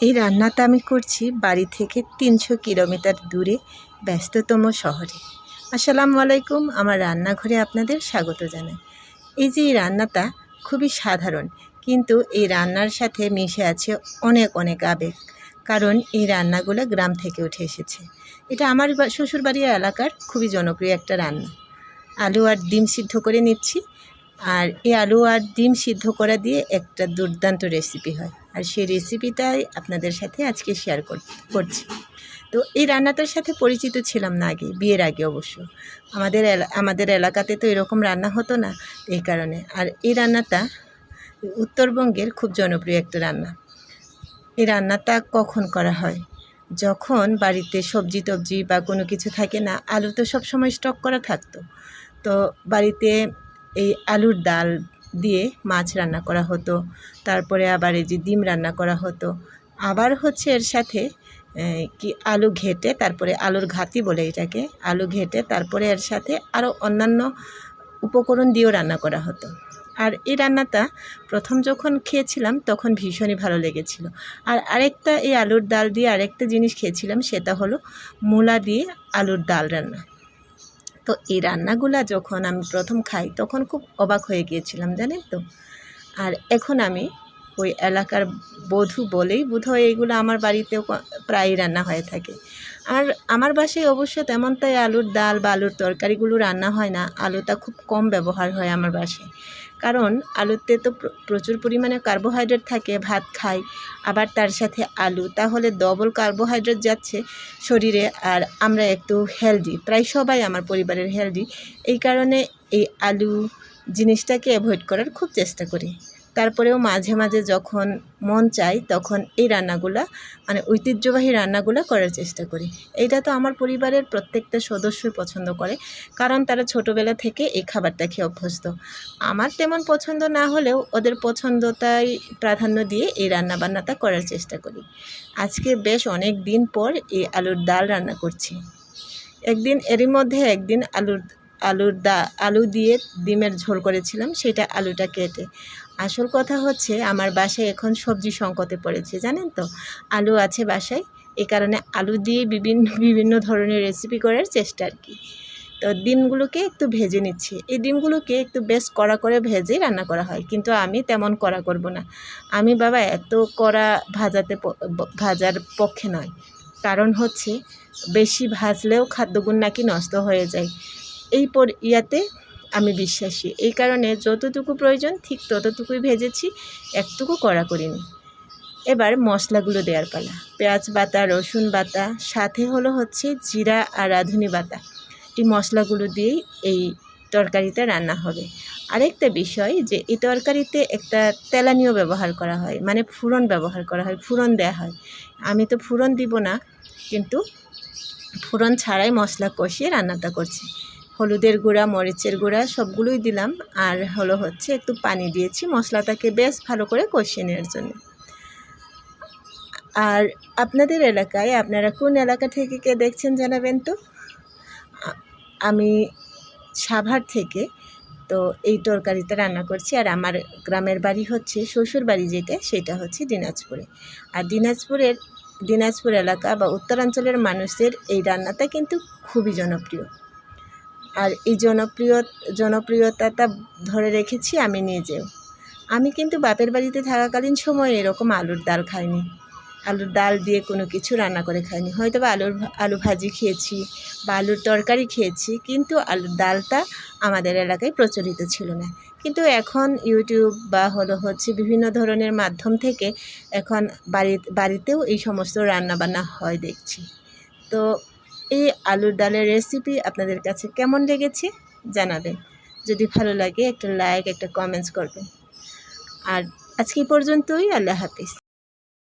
এই রান্নাটা আমি করছি বাড়ি থেকে তিনশো কিলোমিটার দূরে ব্যস্ততম শহরে। আসসালামু আলাইকুম, আমার রান্নাঘরে আপনাদের স্বাগত জানাই। এই যে এই রান্নাটা খুবই সাধারণ, কিন্তু এই রান্নার সাথে মিশে আছে অনেক অনেক আবেগ, কারণ এই রান্নাগুলো গ্রাম থেকে উঠে এসেছে। এটা আমার শ্বশুরবাড়ির এলাকার খুবই জনপ্রিয় একটা রান্না। আলু আর ডিম সিদ্ধ করে নিচ্ছি, আর এই আলু আর ডিম সিদ্ধ করা দিয়ে একটা দুর্দান্ত রেসিপি হয়। আর সেই রেসিপিটাই আপনাদের সাথে আজকে শেয়ার করছি। তো এই রান্নাটার সাথে পরিচিত ছিলাম না আগে, বিয়ের আগে অবশ্য। আমাদের আমাদের এলাকাতে তো এরকম রান্না হতো না এই কারণে। আর এই রান্নাটা উত্তরবঙ্গের খুব জনপ্রিয় একটা রান্না। এই রান্নাটা কখন করা হয়? যখন বাড়িতে সবজি টবজি বা কোনো কিছু থাকে না, আলু তো সবসময় স্টক করা থাকতো। তো বাড়িতে এই আলুর ডাল দিয়ে মাছ রান্না করা হতো। তারপরে আবার এই যে ডিম রান্না করা হতো। আবার হচ্ছে এর সাথে কি আলু ঘেটে, তারপরে আলুর ঘাতি বলে এটাকে, আলু ঘেটে, তারপরে এর সাথে আরও অন্যান্য উপকরণ দিয়েও রান্না করা হতো। আর এই রান্নাটা প্রথম যখন খেয়েছিলাম, তখন ভীষণই ভালো লেগেছিল। আর আরেকটা এই আলুর ডাল দিয়ে আরেকটা জিনিস খেয়েছিলাম, সেটা হলো মূলা দিয়ে আলুর ডাল রান্না। তো এই রান্নাগুলা যখন আমি প্রথম খাই, তখন খুব অবাক হয়ে গিয়েছিলাম, জানেন তো? আর এখন আমি ওই এলাকার বধূ বলেই বোধহয় এইগুলো আমার বাড়িতেও প্রায় রান্না হয়ে থাকে। আর আমার বাসায় অবশ্য তেমন তাই আলুর ডাল বা আলুর তরকারিগুলো রান্না হয় না, আলুটা খুব কম ব্যবহার হয় আমার বাসায়। কারণ আলুতে তো প্রচুর পরিমাণে কার্বোহাইড্রেট থাকে, ভাত খাই, আবার তার সাথে আলু। তাহলে ডবল কার্বোহাইড্রেট যাচ্ছে শরীরে আর আমরা একটু হেলদি প্রায় সবাই আমার পরিবারের হেলদি এই কারণে এই আলু জিনিসটাকে অ্যাভয়েড করার খুব চেষ্টা করি। তারপরেও মাঝে মাঝে যখন মন চায় তখন এই রান্নাগুলা মানে ঐতিহ্যবাহী রান্নাগুলো করার চেষ্টা করি। এইটা তো আমার পরিবারের প্রত্যেকটা সদস্যই পছন্দ করে, কারণ তারা ছোটোবেলা থেকে এই খাবারটা খেয়ে অভ্যস্ত। আমার তেমন পছন্দ না হলেও ওদের পছন্দটাই প্রাধান্য দিয়ে এই রান্নাবান্নাটা করার চেষ্টা করি। আজকে বেশ অনেক দিন পর এই আলুর ডাল রান্না করছি। একদিন এরই মধ্যে একদিন আলুর আলুর দা, আলু দিয়ে ডিমের ঝোল করেছিলাম, সেটা আলুটা কেটে। আসল কথা হচ্ছে, আমার বাসায় এখন সবজি সংকটে পড়েছে, জানেন তো? আলু আছে বাসায় এই কারণে আলু দিয়ে বিভিন্ন বিভিন্ন ধরনের রেসিপি করার চেষ্টা আর কি। তো ডিমগুলোকে একটু ভেজে নিচ্ছি। এই ডিমগুলোকে একটু বেশ কড়া করে ভেজে রান্না করা হয়, কিন্তু আমি তেমন কড়া করব না। আমি বাবা এত কড়া ভাজাতে ভাজার পক্ষে নয়। কারণ হচ্ছে, বেশি ভাজলেও খাদ্যগুণ নাকি নষ্ট হয়ে যায়। এই পর ইয়াতে আমি বিশ্বাসী। এই কারণে যতটুকু প্রয়োজন, ঠিক ততটুকুই ভেজেছি, একটুকু কড়া করিনি। এবার মশলাগুলো দেওয়ার পালা। পেঁয়াজ বাটা, রসুন বাটা, সাথে হলো হচ্ছে জিরা আর রাঁধুনি বাটা। এই মশলাগুলো দিয়েই এই তরকারিটা রান্না হবে। আরেকটা বিষয় যে, এই তরকারিতে একটা তেলানিও ব্যবহার করা হয় মানে ফুরন ব্যবহার করা হয়, ফুরন দেওয়া হয়। আমি তো ফুরন দিব না, কিন্তু ফুরন ছাড়াই মশলা কষিয়ে রান্নাটা করছি। হলুদের গুঁড়া, মরিচের গুঁড়া সবগুলোই দিলাম। আর হলো হচ্ছে একটু পানি দিয়েছি মশলাটাকে বেশ ভালো করে কষিয়ে নেওয়ার জন্য। আর আপনাদের এলাকায়, আপনারা কোন এলাকা থেকে কে দেখছেন জানাবেন তো? আমি সাভার থেকে, তো এই তরকারিটা রান্না করছি। আর আমার গ্রামের বাড়ি হচ্ছে শ্বশুর বাড়ি যেটা, সেটা হচ্ছে দিনাজপুরে। আর দিনাজপুরের, দিনাজপুর এলাকা বা উত্তরাঞ্চলের মানুষদের এই রান্নাটা কিন্তু খুবই জনপ্রিয়। আর এই জনপ্রিয়, জনপ্রিয়তাটা ধরে রেখেছি আমি নিজেও। আমি কিন্তু বাপের বাড়িতে থাকাকালীন সময় এরকম আলুর ডাল খাইনি। আলুর ডাল দিয়ে কোনো কিছু রান্না করে খাইনি। হয়তো বা আলুর আলু ভাজি খেয়েছি বা আলুর তরকারি খেয়েছি, কিন্তু আলুর ডালটা আমাদের এলাকায় প্রচলিত ছিল না। কিন্তু এখন ইউটিউব বা হলো হচ্ছে বিভিন্ন ধরনের মাধ্যম থেকে এখন বাড়ি বাড়িতেও এই সমস্ত রান্নাবান্না হয় দেখছি। তো এই আলুর ডালের রেসিপি আপনাদের কাছে কেমন লেগেছে জানাবেন। যদি ভালো লাগে একটা লাইক একটা কমেন্টস করবেন। আর আজকে পর্যন্তই, আল্লাহ হাফিজ।